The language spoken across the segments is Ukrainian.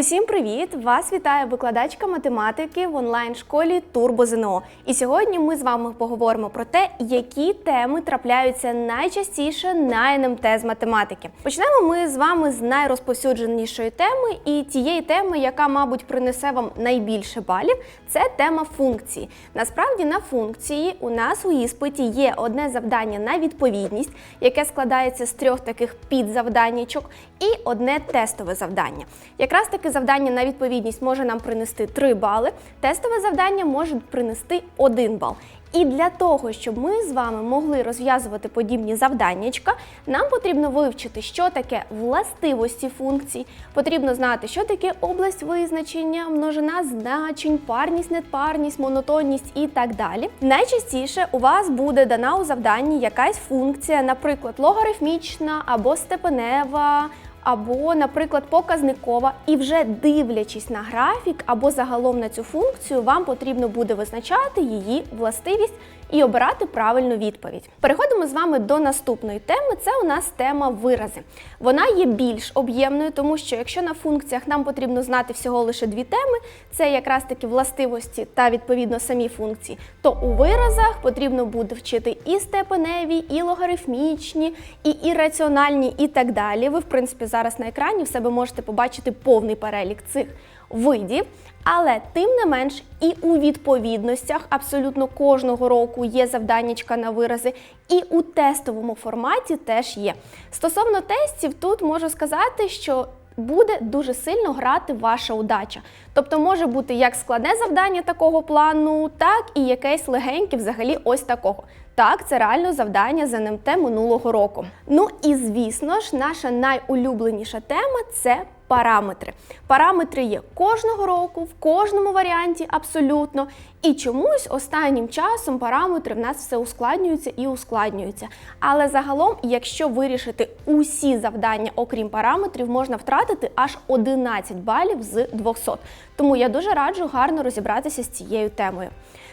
Усім привіт! Вас вітає викладачка математики в онлайн-школі Турбо ЗНО. І сьогодні ми з вами поговоримо про те, які теми трапляються найчастіше на НМТ з математики. Почнемо ми з вами з найрозповсюдженішої теми і тієї теми, яка, мабуть, принесе вам найбільше балів. Це тема функції. Насправді на функції у нас у іспиті є одне завдання на відповідність, яке складається з трьох таких підзавданнячок, і одне тестове завдання. Якраз таки завдання на відповідність може нам принести 3 бали, тестове завдання може принести 1 бал. І для того, щоб ми з вами могли розв'язувати подібні завданнячка, нам потрібно вивчити, що таке властивості функцій, потрібно знати, що таке область визначення, множина значень, парність, непарність, монотонність і так далі. Найчастіше у вас буде дана у завданні якась функція, наприклад, логарифмічна або степенева. Або, наприклад, показникова, і вже дивлячись на графік або загалом на цю функцію, вам потрібно буде визначати її властивість і обирати правильну відповідь. Переходимо з вами до наступної теми. Це у нас тема вирази. Вона є більш об'ємною, тому що якщо на функціях нам потрібно знати всього лише дві теми, це якраз таки властивості та відповідно самі функції, то у виразах потрібно буде вчити і степеневі, і логарифмічні, і ірраціональні, і так далі. Ви, в принципі, зараз на екрані в себе можете побачити повний перелік цих видів. Але тим не менш, і у відповідностях абсолютно кожного року є завданнячка на вирази, і у тестовому форматі теж є. Стосовно тестів, тут можу сказати, що буде дуже сильно грати ваша удача. Тобто може бути як складне завдання такого плану, так і якесь легеньке взагалі ось такого. Так, це реально завдання з НМТ минулого року. Ну і звісно ж, наша найулюбленіша тема це параметри. Параметри є кожного року, в кожному варіанті абсолютно. І чомусь останнім часом параметри в нас все ускладнюються і ускладнюються. Але загалом, якщо вирішити усі завдання, окрім параметрів, можна втратити аж 11 балів з 200. Тому я дуже раджу гарно розібратися з цією темою.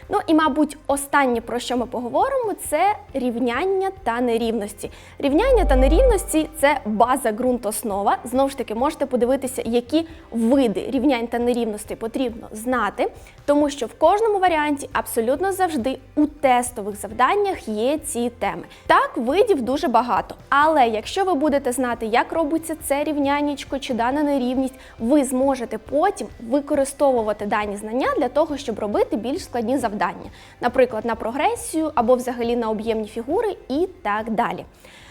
Ну і, мабуть, останнє, про що ми поговоримо, це рівняння та нерівності. Рівняння та нерівності це база ґрунтоснова. Знову ж таки, можете подивитися, які види рівнянь та нерівностей потрібно знати, тому що в кожному варіанті абсолютно завжди у тестових завданнях є ці теми. Так, видів дуже багато. Але якщо ви будете знати, як робиться це рівняннячко чи дана нерівність, ви зможете потім використовувати дані знання для того, щоб робити більш складні завдання, наприклад, на прогресію або взагалі на об'ємні фігури і так далі.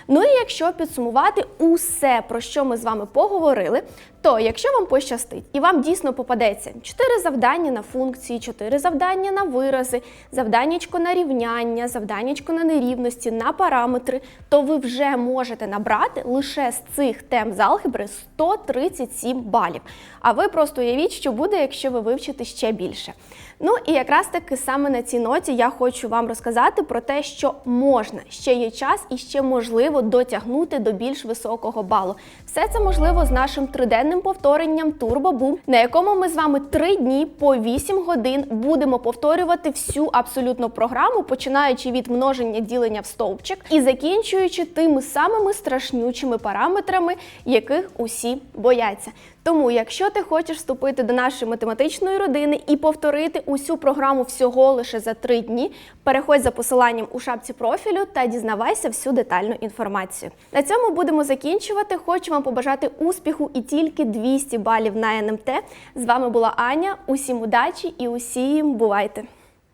Ну і якщо підсумувати усе, про що ми з вами поговорили, то якщо вам пощастить і вам дійсно попадеться 4 завдання на функції, 4 завдання на вирази, завданнячко на рівняння, завданнячко на нерівності, на параметри, то ви вже можете набрати лише з цих тем з алгебри 137 балів. А ви просто уявіть, що буде, якщо ви вивчите ще більше. Ну і якраз таки саме на цій ноті я хочу вам розказати про те, що можна, ще є час і ще можливо дотягнути до більш високого балу. Все це можливо з нашим триденним повторенням Турбобум, на якому ми з вами три дні по 8 годин будемо повторювати всю абсолютно програму, починаючи від множення ділення в стовпчик і закінчуючи тими самими страшнючими параметрами, яких усі бояться. Тому, якщо ти хочеш вступити до нашої математичної родини і повторити усю програму всього лише за три дні, переходь за посиланням у шапці профілю та дізнавайся всю детальну інформацію. На цьому будемо закінчувати. Хочу вам побажати успіху і тільки 200 балів на НМТ. З вами була Аня. Усім удачі і усім бувайте!